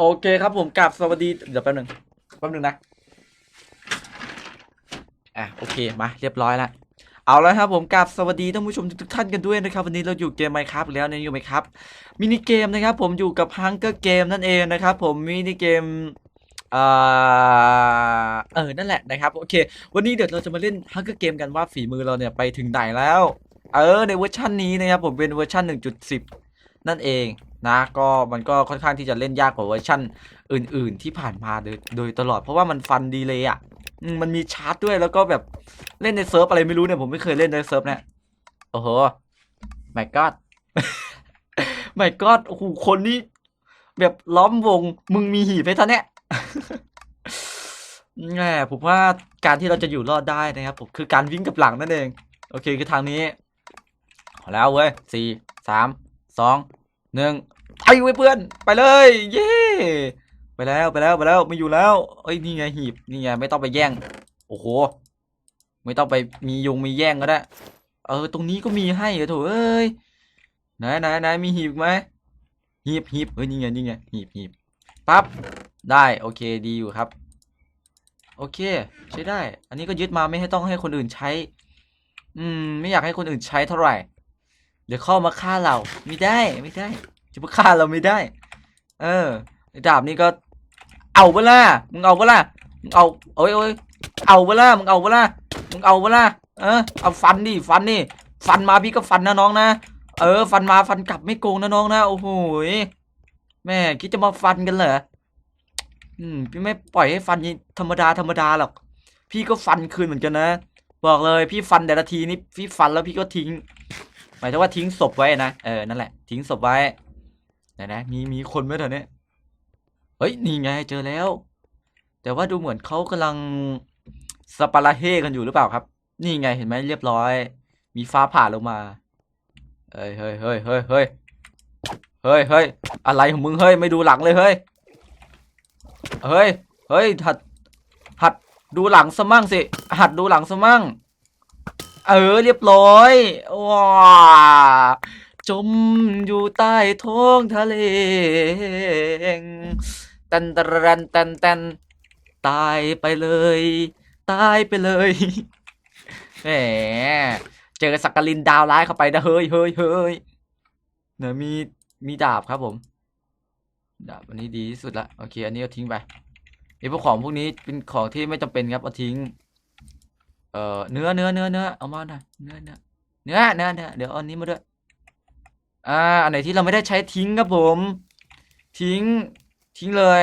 โอเคครับผมกลับสวัสดี เดี๋ยวแป๊บหนึงแป๊บหนึงนะ อะโอเคมาเรียบร้อยแล้วเอาแล้วครับผมกลับสวัสดีท่านผู้ชมทุกท่านกันด้วยนะครับ วันนี้เราอยู่เกมไมครับแล้วเนี่ยอยู่ไหมครับมินิเกมนะครับ ผมอยู่กับฮังเกอร์เกมนั่นเองนะครับ ผมมินิเกมเออเออนั่นแหละนะครับโอเค วันนี้เดี๋ยวเราจะมาเล่นฮังเกอร์เกมกันว่าฝีมือเราเนี่ยไปถึงไหนแล้ว เออในเวอร์ชันนี้นะครับผมเป็นเวอร์ชัน1.10 นั่นเอง นะก็มันก็ค่อนข้างที่จะเล่นยากกว่าเวอร์ชันอื่น ๆ ที่ผ่านมาโดยโดยตลอดเพราะว่ามันฟันดีเลยอะมันมีชาร์จด้วยแล้วก็แบบเล่นในเซิร์ฟอะไรไม่รู้เนี่ยผมไม่เคยเล่นในเซิร์ฟเนี่ยโอ้โห my god my god โอ้โหคนนี้แบบล้อมวงมึงมีหีบไหมท่านเนี่ยแหมผมว่าการที่เราจะอยู่รอดได้นะครับผมคือการวิ่งกับหลังนั่นเอง โอเคคือทางนี้แล้วเว้ยสี่สามสอง หนึ่งไปเว้ยเพื่อน ไปเลย เย้ไปแล้วไปแล้วไปแล้วไม่อยู่แล้วเอ้ยนี่ไงหีบนี่ไงไม่ต้องไปแย่ง โอ้โห ไม่ต้องไปมียุงมีแย่งก็ได้ เออตรงนี้ก็มีให้เหรอโถเอ้ยไหนไหนไหนมีหีบไหมหีบหีบเฮ้ยนี่ไงนี่ไงหีบหีบปั๊บได้โอเคดีอยู่ครับ โอเค ใช้ได้ อันนี้ก็ยึดมาไม่ให้ต้องให้คนอื่นใช้ อืม ไม่อยากให้คนอื่นใช้เท่าไหร่ เดี๋ยวเข้ามาฆ่าเราไม่ได้ไม่ได้ จะมาฆ่าเราไม่ได้ เออดาบนี่ก็ เอาเวล่ะมึงเอาเวล่ะมึงเอาโอ้ยโอ้ยเอาเวล่ะมึงเอาเวล่ะมึงเอาเวล่ะเออเอาฟันดิฟันนี่ฟันมาพี่ก็ฟันนะน้องนะเออ ฟันมาฟันกลับไม่โกงนะน้องนะโอ้โหยแม่คิดจะมาฟันกันเหรออืมพี่ไม่ปล่อยให้ฟันธรรมดาธรรมดาหรอกพี่ก็ฟันคืนเหมือนกันนะ บอกเลยพี่ฟันแต่ละทีนี่พี่ฟันแล้วพี่ก็ทิ้ง หมายถึงว่าทิ้งศพไว้นะเออนั่นแหละ ทิ้งศพไว้ไหนนะมีมีคนไหมแถวเนี้ยเฮ้ยนี่ไงเจอแล้ว แต่ว่าดูเหมือนเขากำลังสปาราเฮกันอยู่หรือเปล่าครับ นี่ไงเห็นไหมเรียบร้อย มีฟ้าผ่าลงมาเฮ้ยเฮ้ยเฮ้ยเฮ้ยเฮ้ยเฮ้ยเฮ้ยอะไรของมึงเฮ้ยไม่ดูหลังเลยเฮ้ยเฮ้ยเฮ้ยหัดหัดดูหลังสมั่งสิหัดดูหลังสมั่ง เออ เรียบร้อยว้าจมอยู่ใต้ท้องทะเลตันตรันตันตันตายไปเลย ตายไปเลยแหมเจอสักกลินดาวร้ายเข้าไปนะเฮ้ยเฮ้ยเฮ้ยเนี่ยมีมีดาบครับผม ดาบอันนี้ดีที่สุดละโอเค อันนี้เอาทิ้งไปไอ้พวกของพวกนี้เป็นของที่ไม่จำเป็นครับเอาทิ้ง อ่อเนื้อเนื้อเนื้อเนื้อเอามาหน่อยเนื้อเนื้อเนื้อเนื้อเนื้อเดี๋ยวเอาอันนี้มาด้วยอ่าอันไหนที่เราไม่ได้ใช้ทิ้งครับผม ทิ้ง ทิ้งเลย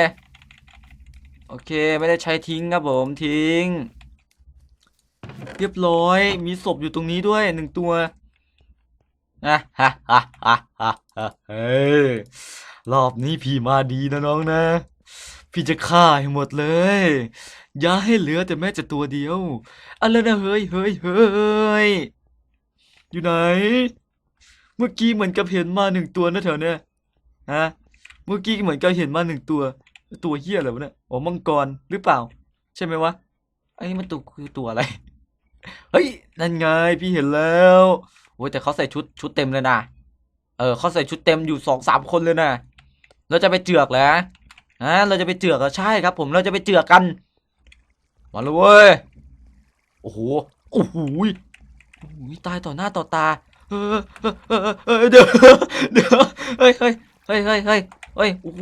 โอเคไม่ได้ใช้ทิ้งครับผมทิ้ง เรียบร้อยมีศพอยู่ตรงนี้ด้วยหนึ่งตัวอะฮะฮะฮะฮะฮะเฮ้ยรอบนี้พี่มาดีนะน้องนะ พี่จะฆ่าให้หมดเลย อย่าให้เหลือแต่แม้แต่ตัวเดียวอะไรนะเฮ้ยเฮ้ยเฮ้ยอยู่ไหน เมื่อกี้เหมือนกับเห็นมาหนึ่งตัวนะแถวเนี้ยฮะเมื่อกี้เหมือนกับเห็นมาหนึ่งตัว ตัวเฮียอะไรวะเนี่ยอ๋อมังกรหรือเปล่า ใช่ไหมวะไอ้นี่มันตัวคือตัวอะไรเฮ้ยนั่นไงพี่เห็นแล้วโอ้ยแต่เขาใส่ชุดชุดเต็มเลยนะเออเขาใส่ชุดเต็มอยู่สองสามคนเลยนะเราจะไปเจือกเหรอฮะเราจะไปเจือกเหรอใช่ครับ ผมเราจะไปเจือกกัน มาเลยเว้ย โอ้โห โอ้โหยโอ้โหตายต่อหน้าต่อตา เออเออเออเดี๋ยวเดี๋ยวเฮ้ยเฮ้ยเฮ้ยเฮ้ยเฮ้ยเฮ้ยโอ้โห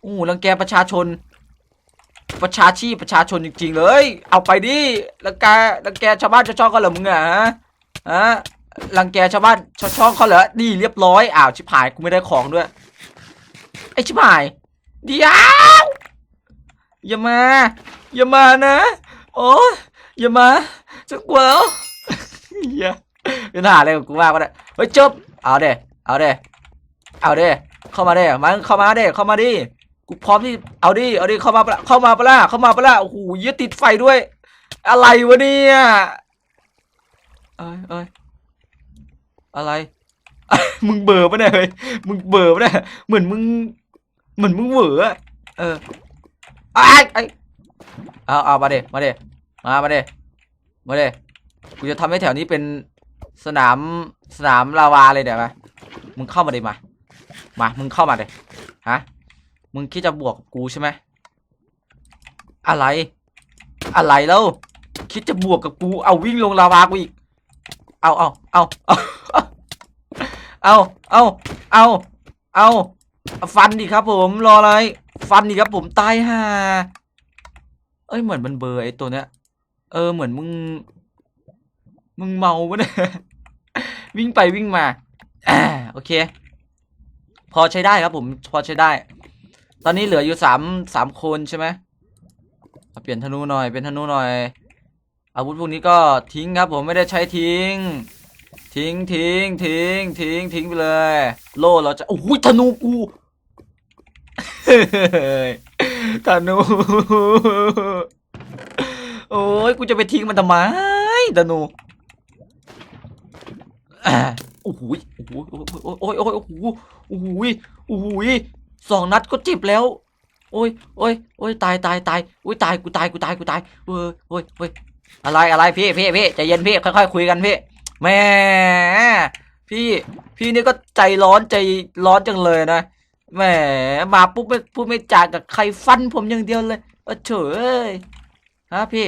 โอ้โหรังแกประชาชน ประชาชีพประชาชนจริงๆเลย เอาไปดิรังแกรังแกชาวบ้านชาวช่องเขาเหรอมึงอะฮะฮะรังแกชาวบ้านชาวช่องเขาเหรอนี่เรียบร้อย อ้าวชิบหายกูไม่ได้ของด้วย ไอชิบหายเดี๋ยว อย่ามา อย่ามานะ โอ้ยอย่ามาจะกลัวแล้วเหี้ยเป็นทหารอะไรกับกูมากวะเนี่ยเฮ้ยจบเอาเด้เอาเด้เอาเด้เข้ามาเด้มาเข้ามาเด้เข้ามาดิกูพร้อมที่เอาดิเอาดิเข้ามาปะเข้ามาปะละเข้ามาปะละโอ้โหยึดติดไฟด้วย อะไรวะเนี่ยเอ้ยเอ้ยอะไร มึงเบอร์ปะเนี่ยเฮ้ยมึงเบอร์ปะเนี่ยเหมือนมึงเหมือนมึงเหวออเออ ไอ้ไอ้เอาเอามาเดมาเดมามาเดมาเดกูจะทำให้แถวนี้เป็นสนามสนามลาวาเลยเดี๋ยวมามึงเข้ามาเดิมามา มึงเข้ามาเดิฮะมึงคิดจะบวกกูใช่ไหมอะไร อะไรแล้วคิดจะบวกกับกูเอาวิ่งลงลาวากูอีกเอาเอาเอาเอาเอาเอาเอา ฟันดิครับผมรออะไร ฟันดิครับผมตายห่าเอ้ยเหมือนมันเบอร์ไอ้ตัวเนี้ย เออเหมือนมึง มึงเมาปะเนี่ยวิ่งไปวิ่งมาอ่าโอเค พอใช้ได้ครับผมพอใช้ได้ ตอนนี้เหลืออยู่สามสามคนใช่ไหมเปลี่ยนธนูหน่อยเป็นธนูหน่อย อาวุธพวกนี้ก็ทิ้งครับผมไม่ได้ใช้ทิ้ง ทิ้งทิ้งทิ้งทิ้งทิ้งไปเลย โล่เราจะโอ้โหธนูกูธนูโอ้ยกูจะไปทิ้งมันทำไมธนูโอ้โหยโอ้โหโอ้ยโอ้ยโอ้ยโอ้โหโอ้โหโอ้โหสองนัดก็เจ็บแล้วโอ้ยโอ้ยโอ้ยตายตายตายโอ้ยตายกูตายกูตายกูตายเว้ยโอ้ยโอ้ยอะไรอะไรพี่พี่พี่ใจเย็นพี่ค่อยๆคุยกันพี่ แหม่พี่พี่นี่ก็ใจร้อนใจร้อนจังเลยนะแหมมาปุ๊บไม่พูดไม่จากับใครฟันผมอย่างเดียวเลยเออเฉยฮะพี่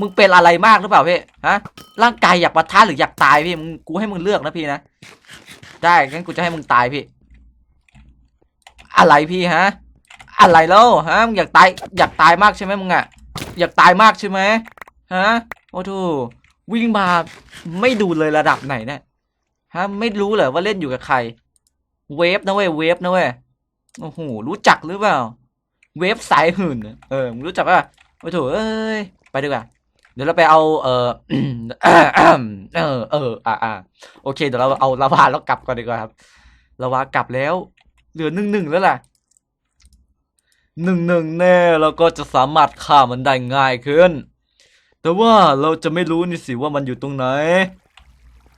มึงเป็นอะไรมากหรือเปล่าพี่ฮะร่างกายอยากปะทะหรืออยากตายพี่มึงกูให้มึงเลือกนะพี่นะได้งั้นกูจะให้มึงตายพี่ อะไรพี่ฮะ อะไรแล้วฮะมึงอยากตายอยากตายมากใช่ไหมมึงอะอยากตายมากใช่ไหมฮะโอ้โห วิ่งมาไม่ดูเลยระดับไหนเนี่ยฮะไม่รู้เหรอว่าเล่นอยู่กับใคร เวฟนะเว้ยเวฟนะเว้ยโอ้โหรู้จักหรือเปล่า เวฟสายหื่นเออรู้จักป่ะโอ้โหเอ้ยไปดีกว่าเดี๋ยวเราไปเอาเออเออเอออ่าอ่าโอเคเดี๋ยวเราเอาลาวาแล้วกลับก่อนดีกว่าครับลาวากลับแล้ว เหลือหนึ่งหนึ่งแล้วล่ะหนึ่งหนึ่งแน่เราก็จะสามารถฆ่ามันได้ง่ายขึ้น แต่ว่าเราจะไม่รู้นี่สิว่ามันอยู่ตรงไหน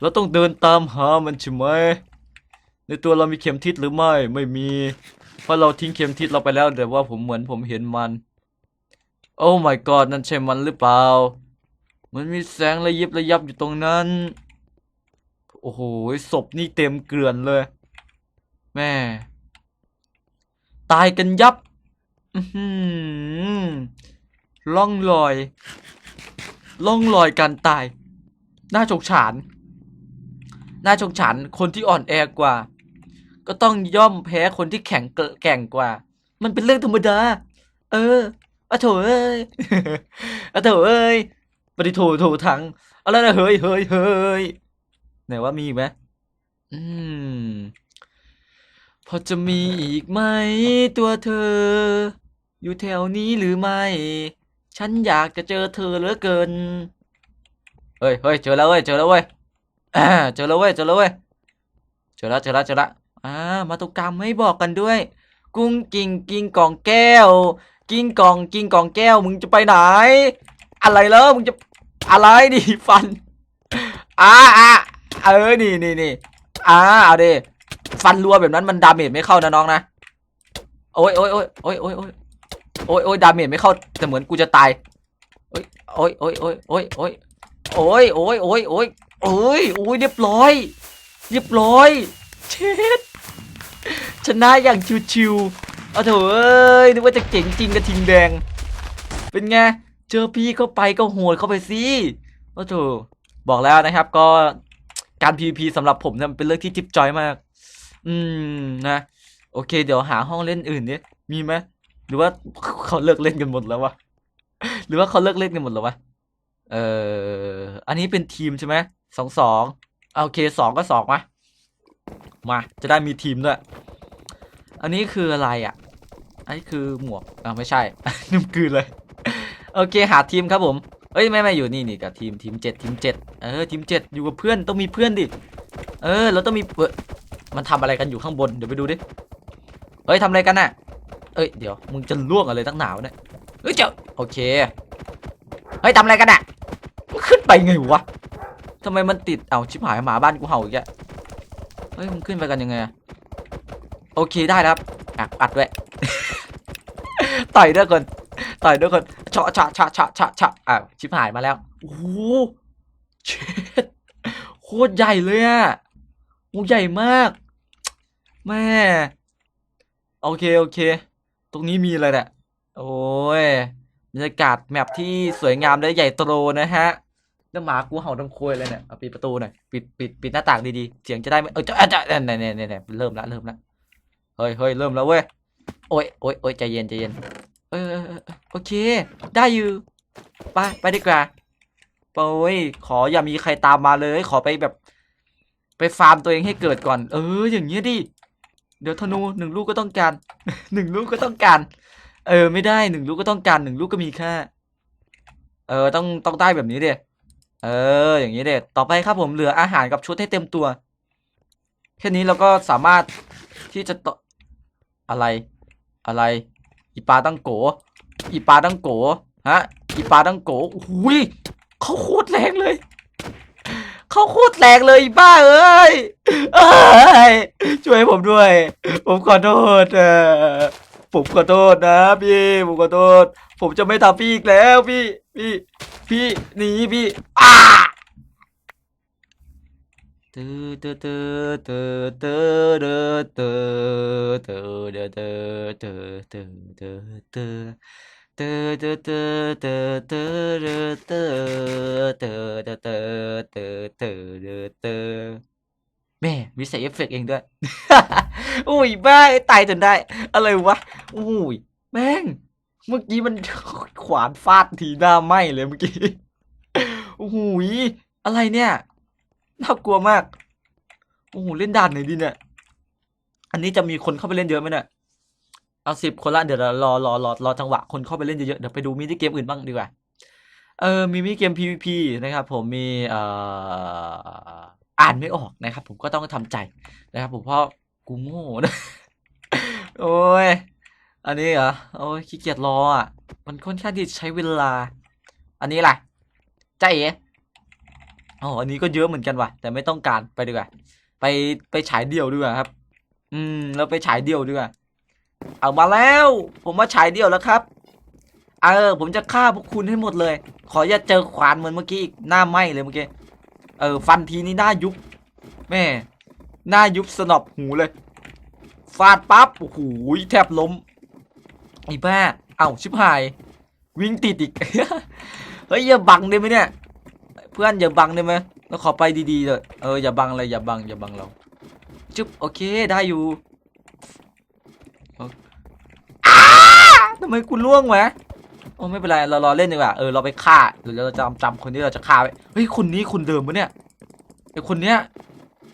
เราต้องเดินตามหามันใช่ไหม ในตัวเรามีเข็มทิศหรือไม่ ไม่มี เพราะเราทิ้งเข็มทิศเราไปแล้วแต่ว่าผมเหมือนผมเห็นมัน โอ้ my god นั่นใช่มันหรือเปล่า มันมีแสงระยิบระยับอยู่ตรงนั้น โอ้โห ศพนี่เต็มเกลื่อนเลย แม่ ตายกันยับ อือหือล่องลอย ล่องลอยการตายน่าสงสารน่าสงสารคนที่อ่อนแอกว่า ก็ต้องย่อมแพ้คนที่แข็งเกแกร่งกว่า มันเป็นเรื่องธรรมดา เอออะโถเอ้ยอะโถเอ้ยปฏิโถโถถังอะไรนะเฮ้ยเฮ้ยเฮ้ยไหนว่ามีอีกไหมอืม พอจะมีอีกไหมตัวเธอ อยู่แถวนี้หรือไม่ ฉันอยากจะเจอเธอเหลือเกิน เฮ้ยเฮ้ยเจอแล้วเว้ย เจอแล้วเว้ยเจอแล้วเว้ย เจอแล้วเว้ย เจอแล้วเจอแล้วเจอแล้วอ่า มาตรงกลางไม่บอกกันด้วย กุ้งกิ่งกิ่งกล่องแก้ว กิ้งกองกิ้งกองแก้ว มึงจะไปไหน อะไรแล้วมึงจะอะไรดิฟัน อ่าอ่าเออ นี่นี่นี่อ่า เอาดิ ฟันรัวแบบนั้นมันดาเมจไม่เข้านะน้องนะ โอ้ยโอ้ยโอ้ยโอ้ยโอ้ย โอ้ยโอ้ยดาเมจไม่เข้าแต่เหมือนกูจะตายโอ้ยโอ้ยโอ้ยโอ้ยโอ้ยโอ้ยโอ้ยโอ้ยโอ้ยโอ้ยโอ้ยโอ้ยเรียบร้อย เรียบร้อยเช็ดชนะอย่างชิวๆเอาเถอะเอ้ยนึกว่าจะเก่งจริงกระทิงแดง เป็นไงเจอพี่เข้าไปก็โหดเข้าไปสิเอาเถอะบอกแล้วนะครับก็การ PVP สำหรับผมเนี่ยเป็นเรื่องที่จิ๊บจอยมาก อืมนะ โอเค เดี๋ยวหาห้องเล่นอื่นเนี่ยมีไหม หรือว่าเขาเลิกเล่นกันหมดแล้ววะหรือว่าเขาเลิกเล่นกันหมดแล้ววะเอ่ออันนี้เป็นทีมใช่ไหมสองสองโอเคสองก็สองมามา จะได้มีทีมด้วย อันนี้คืออะไรอะ อันนี้คือหมวกอ่าไม่ใช่ นุ่มกืนเลย โอเคหาทีมครับผม เอ้ยไม่ไม่อยู่นี่นี่กับทีมทีมเจ็ดทีมเจ็ดเออทีมเจ็ดอยู่กับเพื่อนต้องมีเพื่อนดิ เออเราต้องมีเออมันทำอะไรกันอยู่ข้างบนเดี๋ยวไปดูดิ เอ้ยทำอะไรกันน่ะ เอ้ยเดี๋ยวมึงจะล่วงอะไรตั้งหนาวเนี่ยเฮ้ยเจ้าโอเคเฮ้ยทำอะไรกันน่ะขึ้นไปไงวะทำไมมันติดเอาชิบหายหมาบ้านกูเห่าอีกแล้วเฮ้ยมึงขึ้นไปกันยังไงโอเคได้ครับอะอัดไว้ต่อยด้วยคนต่อยด้วยคนเฉาะเฉาะเฉาะเฉาะเฉาะเฉาะอะชิบหายมาแล้วโอ้โหเช็ดโคตรใหญ่เลยอะโอ้ใหญ่มากแม่โอเค โอเค ตรงนี้มีอะไรเนี่ยโอ้ยบรรยากาศแมปที่สวยงามและใหญ่โตนะฮะแล้วหมากูเห่าดังโคยเลยเนี่ยเอาปิดประตูหน่อยปิดปิดปิดหน้าต่างดีๆเสียงจะได้ไม่เออจะจะเนี่ยเนี่ยเนี่ยเนี่ยเริ่มละเริ่มละเฮ้ยเฮ้ยเริ่มแล้วเว้ยโอ้ยโอ้ยโอ้ยใจเย็นใจเย็นเออโอเค ได้อยู่ไปไปดีกว่าโอ้ยขออย่ามีใครตามมาเลย ขอไปแบบ ไปฟาร์มตัวเองให้เกิดก่อน เออ อย่างเงี้ยดิ เดี๋ยวธนูหนึ่งลูกก็ต้องการหนึ่งลูกก็ต้องการ เออ ไม่ได้หนึ่งลูกก็ต้องการหนึ่งลูกก็มีค่า เออ ต้องต้องได้แบบนี้เด็เออ อย่างนี้เด็ต่อไปครับผมเหลืออาหารกับชุดให้เต็มตัวแค่นี้เราก็สามารถที่จะต่ออะไร อะไร อีปลาตั้งโก อีปลาตั้งโกฮะ อีปลาตั้งโกอุ้ยเขาโคตรแรงเลย เขาโคตรแรงเลยบ้าเอ้ยเอ้ยช่วยผมด้วย ผมขอโทษเออผมขอโทษนะพี่ผมขอโทษ ผมจะไม่ทำพี่อีกแล้วพี่พี่พี่หนีพี่อ้าเตือตือตือตือตือตือตือตือตือตือตือตือตือตือเตอ เตอเตอเตอเตอเตอเตอเตอเตอเตอเตอเตอเตอแม่มีใส่เอฟเฟกต์เองด้วย อุ้ยบ้าไอ้ตายจนได้ อะไรวะ อุ้ย แม่ง เมื่อกี้มันขวานฟาดทีหน้าไหมเลยเมื่อกี้โอ้ย อะไรเนี่ย น่ากลัวมาก โอ้โห เล่นด่านไหนดีเนี่ย อันนี้จะมีคนเข้าไปเล่นเยอะไหมเนี่ย เอาสิบคนละเดี๋ยวเรารอรอรอรอจังหวะคนเข้าไปเล่นเยอะๆเดี๋ยวไปดูมินิเกมอื่นบ้างดีกว่าเออมีมินิเกม PVP นะครับ ผมมีเอ่ออ่านไม่ออกนะครับ ผมก็ต้องทำใจนะครับ ผมเพราะกูโง่นะโอ้ยอันนี้เหรอโอ้ยขี้เกียจรออะมันค่อนข้างที่ใช้เวลา อันนี้แหละใจเอ๋อ๋ออันนี้ก็เยอะเหมือนกันว่ะ แต่ไม่ต้องการไปดีกว่าไปไปฉายเดี่ยวดีกว่าครับ อืมเราไปฉายเดี่ยวดีกว่า เอามาแล้ว ผมมาฉายเดี่ยวแล้วครับ เออ ผมจะฆ่าพวกคุณให้หมดเลย ขออย่าเจอขวานเหมือนเมื่อกี้อีกหน้าไหมเลยเมื่อกี้ เออ ฟันทีนี้หน้ายุบ แม่ หน้ายุบสนอบหูเลย ฟาดปั๊บ โอ้โห แทบล้ม ไอ้บ้า เอ้าชิบหาย วิ่งติดอีก เฮ้ย อย่าบังได้ไหมเนี่ย เพื่อนอย่าบังได้ไหมแล้วขอไปดีๆเลย เออ อย่าบังเลย อย่าบัง อย่าบังเรา จุ๊บ โอเค ได้อยู่ ทำไมกูล่วงวะโอ้ไม่เป็นไรเรารอเล่นดีกว่าเออเราไปฆ่าหรือเราจำจำคนที่เราจะฆ่าไว้เฮ้ยคนนี้คนเดิมปะเนี่ยไอคนเนี้ย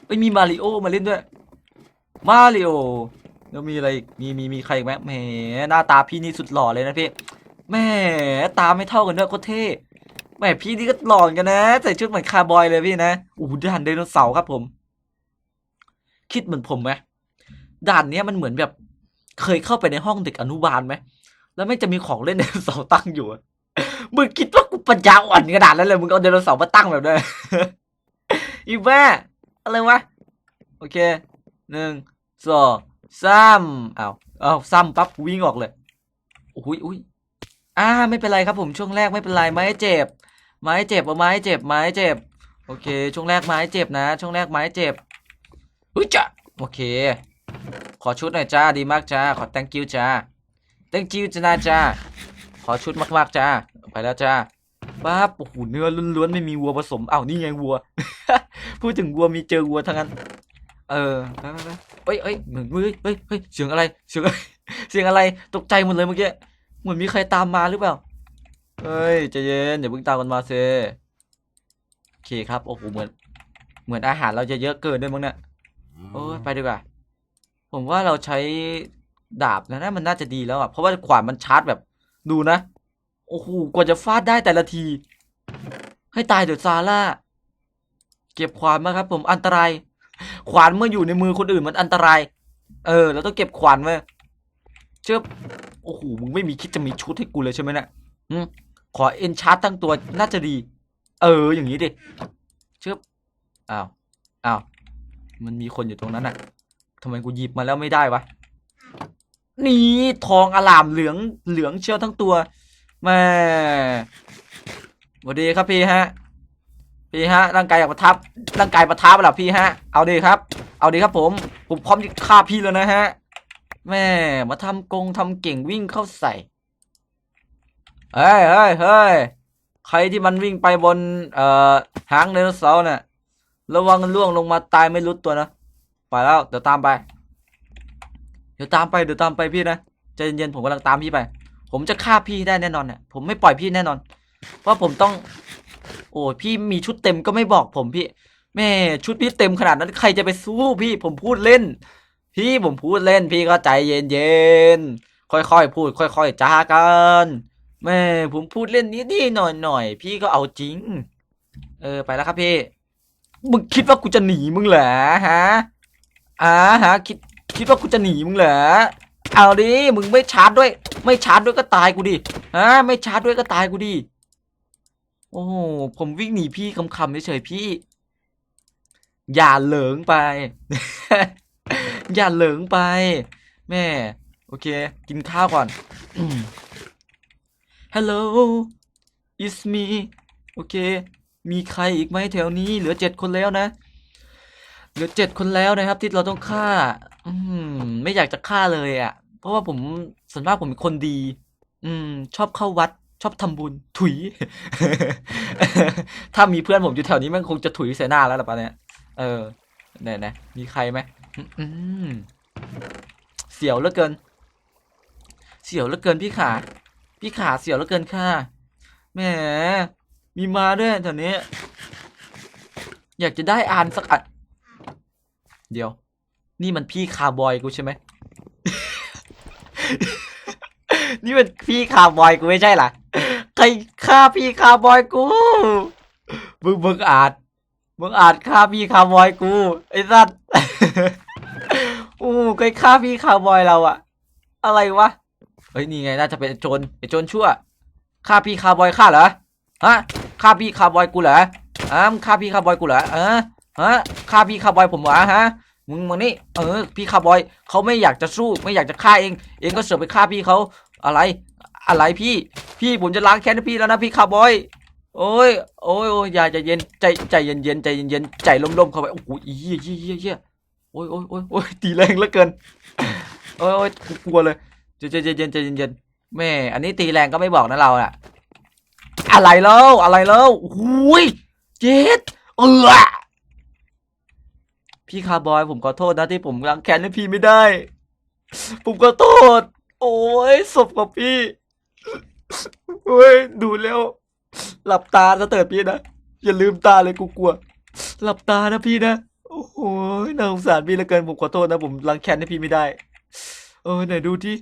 เอ้ยมีมาริโอมาเล่นด้วยมาริโอแล้วมีอะไรมีมีมีใครอีกไหมแหมหน้าตาพี่นี่สุดหล่อเลยนะพี่แหมตาไม่เท่ากันด้วยโคตรเท่แหมพี่นี่ก็หล่อนกันนะใส่ชุดเหมือนคาร์บอยเลยพี่นะโอ้ด่านไดโนเสาร์ครับผม คิดเหมือนผมไหมด่านเนี้ยมันเหมือนแบบ เคยเข้าไปในห้องเด็กอนุบาลไหม แล้วไม่จะมีของเล่นไดโนเสาร์ตั้งอยู่อะมึงคิดว่ากูปัญญาอ่อนขนาดนั้นเลยมึงเอาไดโนเสาร์มาตั้งแบบนั้นอีแม่อะไรวะ โอเคหนึ่งสองสามเอาเอาซ้ำปั๊บวิ่งออกเลยอุ้ยอุ้ยอ่าไม่เป็นไรครับผมช่วงแรกไม่เป็นไรไม้เจ็บ ไม้เจ็บเอาไม้เจ็บไม้เจ็บ โอเค ช่วงแรกไม้เจ็บนะ ช่วงแรกไม้เจ็บอุ้ยจ้ะโอเค ขอชุดหน่อยจ้าดีมากจ้าขอ thank you จ้า thank you จ้าจ้าขอชุดมากๆจ้าไปแล้วจ้าป๊าบโอ้โหเนื้อล้วนๆไม่มีวัวผสมอ้าวนี่ไงวัว พูดถึงวัวมีเจอวัวทั้งนั้น เออไปไปไปเอ้ยเอ้ยเหมือนเฮ้ยเฮ้ยเฮ้ยเสียงอะไรเสียงอะไรเสียงอะไรตกใจหมดเลยเมื่อกี้เหมือนมีใครตามมาหรือเปล่าเฮ้ยใจเย็นอย่าเพิ่งตามกันมาเซโอเคครับโอ้โหเหมือน เหมือนอาหารเราจะเยอะเกินด้วยมั้งเนี่ยโอ้ยไปดีกว่า ผมว่าเราใช้ ดาบนะนะมันน่าจะดีแล้วอะเพราะว่าขวานมันชาร์จแบบดูนะ โอ้โหกว่าจะฟาดได้แต่ละที ให้ตายเดี๋ยวซาร่า เก็บขวานมาครับ ผมอันตราย ขวานเมื่ออยู่ในมือคนอื่นมันอันตราย เออเราต้องเก็บขวานไว้เชื่อโอ้โหมึงไม่มีคิดจะมีชุดให้กูเลยใช่ไหมเนะี่ยอืมขอเอนชาร์ตตั้งตัวน่าจะดี เออ อย่างนี้ดิเชื่ออ้าวอ้าวมันมีคนอยู่ตรงนั้นน่ะทำไมกูหยิบมาแล้วไม่ได้วะ นี่ทองอลามเหลืองเหลืองเชียวทั้งตัวแม่สวัสดีครับพี่ฮะ พี่ฮะ ร่างกายอยากประทับ ร่างกายประทับเหรอพี่ฮะ เอาดีครับ เอาดีครับผม ผมพร้อมจะฆ่าพี่แล้วนะฮะ แม่มาทำกงทำเก่งวิ่งเข้าใส่ เฮ้ยเฮ้ยเฮ้ยใครที่มันวิ่งไปบน เอ่อ หางไดโนเสาร์เนี่ยระวังล่วงลงมาตายไม่รู้ตัวนะ ไปแล้ว เดี๋ยวตามไป เดี๋ยวตามไปเดี๋ยวตามไปพี่นะใจเย็นๆผมกำลังตามพี่ไป ผมจะฆ่าพี่ได้แน่นอนเนี่ยผมไม่ปล่อยพี่แน่นอน เพราะผมต้อง โอ้พี่มีชุดเต็มก็ไม่บอกผมพี่แม่ชุดพี่เต็มขนาดนั้นใครจะไปสู้พี่ ผมพูดเล่น พี่ผมพูดเล่นพี่ก็ใจเย็นๆค่อยๆพูด ค่อยๆจากันแม่ผมพูดเล่นนิดๆหน่อยๆพี่ก็เอาจริง เออไปแล้วครับพี่มึงคิดว่ากูจะหนีมึงเหรอฮะอ่าฮะคิด คิดว่ากูจะหนีมึงเหรอเอาดิมึงไม่ชาร์จด้วย ไม่ชาร์จด้วยก็ตายกูดิฮะไม่ชาร์จด้วยก็ตายกูดิโอ้โหผมวิ่งหนีพี่คำๆเฉยๆพี่ อย่าเหลิงไป อย่าเหลิงไป แม่ โอเค กินข้าวก่อน Hello it's me โอเค มีใครอีกไหมแถวนี้ เหลือเจ็ดคนแล้วนะ เหลือเจ็ดคนแล้วนะครับ ที่เราต้องฆ่า อืมไม่อยากจะฆ่าเลยอะ่ะ เพราะว่าผมส่วนมากผมเป็นคนดี อืม ชอบเข้าวัด ชอบทำบุญ ถุย ถ้ามีเพื่อนผมอยู่แถวนี้มันคงจะถุยใส่หน้าแล้วล่ะปะเนี่ยเออไหนไหนมีใครไหมอืมเสียวเหลือเกิน เสียวเหลือเกินพี่ขา พี่ขาเสียวเหลือเกินค่ะแหมมีมาด้วยแถวนี้ อยากจะได้อ่านสักอันเดี๋ยว นี่มันพี่คาร์บอยกูใช่ไหม นี่มันพี่คาร์บอยกูไม่ใช่หรอใครฆ่าพี่คาร์บอยกู มึงมึงอาจ มึงอาจฆ่าพี่คาร์บอยกูไอ้สัสอู้ใครฆ่าพี่คาร์บอยเราอะอะไรวะ เฮ้ยนี่ไงน่าจะเป็นโจรไอ้โจรชั่วฆ่าพี่คาร์บอยฆ่าเหรอ ฮะฆ่าพี่คาร์บอยกูเหรออะมึงฆ่าพี่คาร์บอยกูเหรอเออฮะฆ่าพี่คาร์บอยผมเหรอฮะ มึงมานี่เออ พี่คาร์บอยเขาไม่อยากจะสู้ไม่อยากจะฆ่าเอง เองก็เสือกไปฆ่าพี่เขาอะไร อะไรพี่ พี่ผมจะล้างแค้นให้พี่แล้วนะพี่คาร์บอย โอ้ยโอ้ยโอ้ยอย่าใจเย็นใจใจเย็นเย็นใจเย็นเย็นใจล่มๆเข้าไปโอ้โหอีเหี้ยเหี้ยเหี้ยเหี้ยโอ้ยโอ้ยโอ้ยโอ้ยตีแรงเหลือเกินโอ้ยโอ้ยกลัวเลยใจใจเย็นใจเย็นเย็นแม่อันนี้ตีแรงก็ไม่บอกนะเราอะอะไรแล้วอะไรแล้วหุยเจ็ดเออ พี่คาร์บอยผมขอโทษนะที่ผมล้างแค้นให้พี่ไม่ได้ ผมขอโทษ โอ้ยศพของพี่โอ้ยดูแล้ว หลับตาซะเถิดพี่นะอย่าลืมตาเลยกูกลัว หลับตานะพี่นะโอ้โหน่าสงสารพี่เหลือเกินผมขอโทษนะผมล้างแค้นให้พี่ไม่ได้ เออไหนดูที่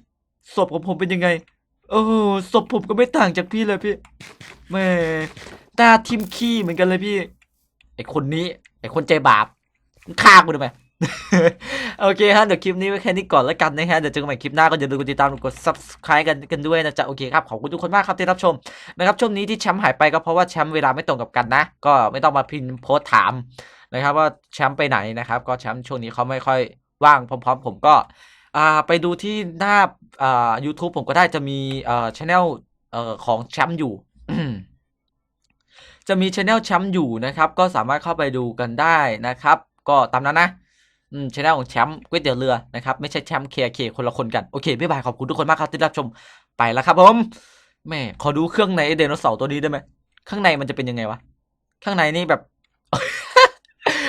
ศพของผมเป็นยังไง โอ้ศพผมก็ไม่ต่างจากพี่เลยพี่แม่ตาทิมขี้เหมือนกันเลยพี่ ไอคนนี้ ไอคนใจบาป ฆ่ากูทำไมโอเคฮะเดี๋ยวคลิปนี้ไว้แค่นี้ก่อนแล้วกันนะฮะเดี๋ยวเจอกันใหม่คลิปหน้าก็อย่าลืมกดติดตามกด subscribe กันกันด้วยนะจ๊ะโอเคครับขอบคุณทุกคนมากครับที่รับชมนะครับช่วงนี้ที่แชมป์หายไปก็เพราะว่าแชมป์เวลาไม่ตรงกับกันนะ ก็ไม่ต้องมาพิมพ์โพสต์ถามนะครับว่าแชมป์ไปไหนนะครับก็แชมป์ช่วงนี้เขาไม่ค่อยว่างพร้อม ๆ ผมก็ไปดูที่หน้าอ YouTube ผมก็ได้จะมีเอ่อช anel ของแชมป์อยู่จะมีช anel แชมป์อยู่นะครับก็สามารถเข้าไปดูกันได้นะครับ ก็ตามนั้นนะอืมช anel ของแชมป์ก๋วยเตี๋ยวเรือนะครับ ไม่ใช่แชมป์เคเคคนละคนกัน โอเคบ๊ายบาย ขอบคุณทุกคนมากครับที่รับชมไปแล้วครับผมแม่ขอดูเครื่องในไอ้ไดโนเสาร์ตัวนี้ได้ไหมข้างในมันจะเป็นยังไงวะข้างในนี่แบบ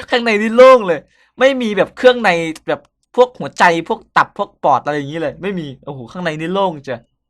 ข้างในนี่โล่งเลย ไม่มีแบบเครื่องในแบบพวกหัวใจพวกตับพวกปอดอะไรอย่างนี้เลย ไม่มีโอ้โหข้างในนี่โล่งจ้ะ